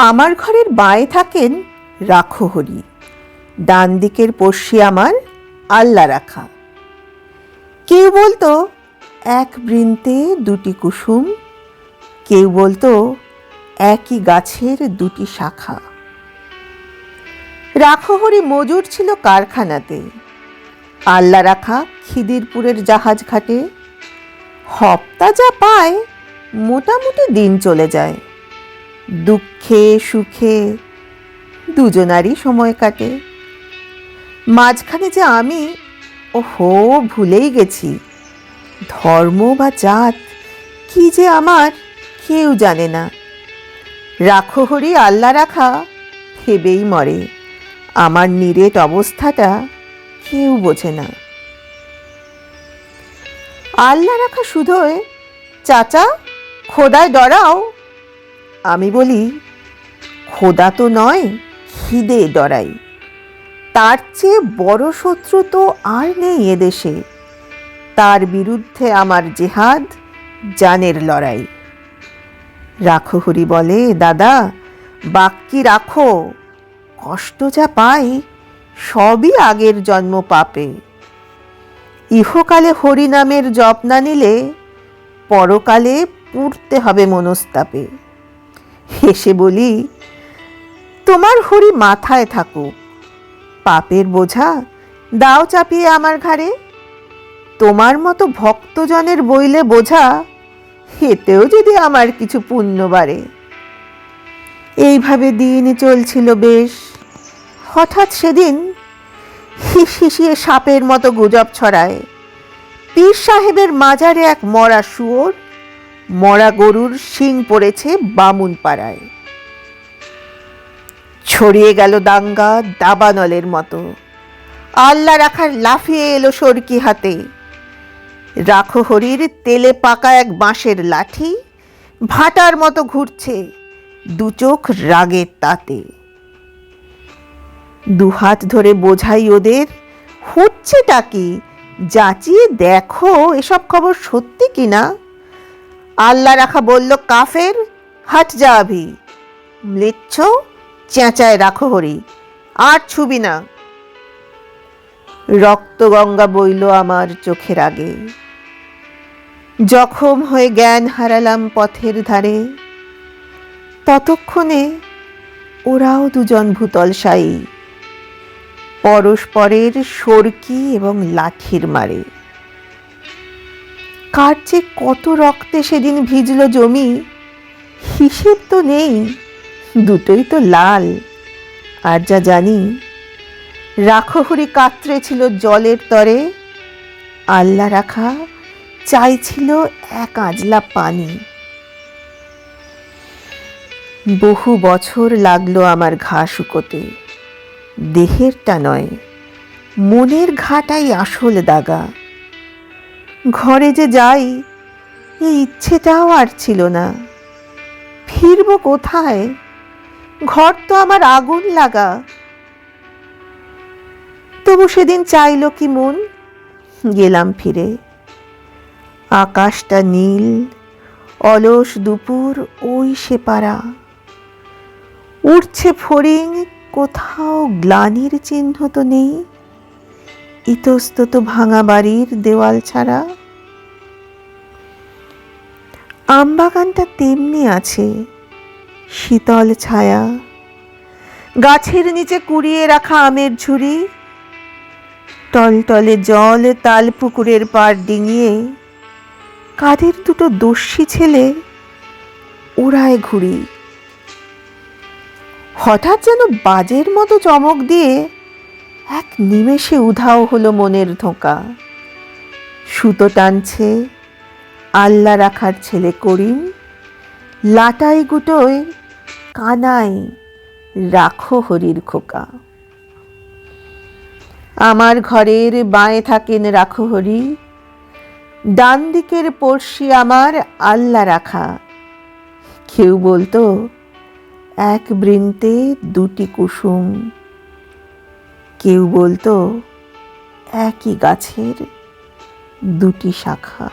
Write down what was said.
আমার ঘরের বাঁয়ে থাকেন রাখহরি ডান দিকের পড়শি আমার আল্লা রাখা। কেউ বলতো, এক বৃন্তে দুটি কুসুম। কেউ বলতো, একই গাছের দুটি শাখা। রাখহরি মজুর ছিল কারখানাতে। আল্লাহ রাখা খিদিরপুরের জাহাজ ঘাটে। হপ্তা যা পায়, মোটামুটি দিন চলে যায়। দুঃখে, সুখে দুজনারই সময় কাটে। মাঝখানে যে আমি, ওহো, ভুলেই গেছি। ধর্ম বা জাত, কি যে আমার, কেউ জানে না। রাখো হরি আল্লাহ রাখা, ভেবেই মরে। আমার নিরেট অবস্থাটা কেউ বোঝে না। আল্লাহ রাখা শুধোয়, চাচা, খোদায় ডরাও আমি বলি, খোদা তো নয়, খিদে ডরাই। তার চেয়ে বড় শত্রু তো আর নেই এদেশে। তার বিরুদ্ধে আমার জেহাদ, জানের লড়াই। রাখো হরি বলে, দাদা বাক্যি রাখো। কষ্ট যা পাই, সবই আগের জন্ম পাপে। ইহকালে হরি নামের জপ না নিলে, পরকালে পুড়তে হবে মনস্তাপে। হেসে বলি, তোমার হরি মাথায় থাকুক পাপের বোঝা দাও চাপিয়ে আমার ঘাড়ে। তোমার মতো ভক্তজনের বইলে বোঝা হেতেও যদি আমার কিছু পুণ্য বাড়ে। এইভাবে দিন চলছিল বেশ। হঠাৎ সেদিন হিস হিসিয়ে সাপের মতো গুজব ছড়ায়। পীর সাহেবের মাজারে এক মরা শুয়োর মরা গরুর শিং পড়েছে বামুন পাড়ায়। ছড়িয়ে গেল দাঙ্গা দাবানলের মতো। আল্লাহ রাখার লাফিয়ে এলো সরকি হাতে। রাখো হরির তেলে পাকা এক বাঁশের লাঠি, ভাটার মতো ঘুরছে দু চোখ রাগের তাতে। দুহাত ধরে বোঝাই ওদের হচ্ছেটা কি? যাচিয়ে দেখো এসব খবর সত্যি কি না আল্লাহ রাখা বলল, কাফের, হাট যা আভি মৃচ্ছ, চেঁচায় রাখো হরি, আর ছুবি না। রক্তগঙ্গা বইল আমার চোখের আগে। জখম হয়ে জ্ঞান হারালাম পথের ধারে। ততক্ষণে ওরাও দুজন ভূতল ভূতলশায়ী পরস্পরের সরকি এবং লাঠির মারে। কার যে কত রক্তে সেদিন ভিজল জমি, হিসেব তো নেই, দুটোই তো লাল। আর যা জানি, রাখহরি কাত্রে ছিল জলের তরে, আল্লা রাখা চাইছিল এক আজলা পানি। বহু বছর লাগল আমার ঘা শুকোতে, দেহেরটা নয়, মনের ঘাটাই আসল দাগা। ঘরে যে যাই, এই ইচ্ছেটাও আর ছিল না। ফিরব কোথায়? ঘর তো আমার আগুন লাগা। তবু সেদিন চাইল কি মন? গেলাম ফিরে। আকাশটা নীল, অলস দুপুর, ওই সে সেপারা উঠছে ফড়িং, কোথাও গ্লানির চিহ্ন তো নেই। ইতস্তত ভাঙা বাড়ির দেওয়াল ছাড়া। আমবাগানটা তেমনি আছে, শীতল ছায়া। গাছের নিচে কুড়িয়ে রাখা আমের ঝুড়ি। টলটলে জল তাল পুকুরের পাড় ডিঙিয়ে কাদের দুটো দস্যি ছেলে উড়ায় ঘুড়ি। হঠাৎ যেন বাজের মতো চমক দিয়ে এক নিমেষে উধাও হলো মনের ধোঁকা। সুতো টানছে আল্লা রাখার ছেলে করিম, লাটাই গুটোয় কানাই রাখো হরির খোকা। আমার ঘরের বাঁয়ে থাকেন রাখো হরি, ডান দিকের পড়শি আমার আল্লা রাখা। কেউ বলতো, এক বৃন্তে দুটি কুসুম। কেউ বলতো একই গাছের দুটি শাখা।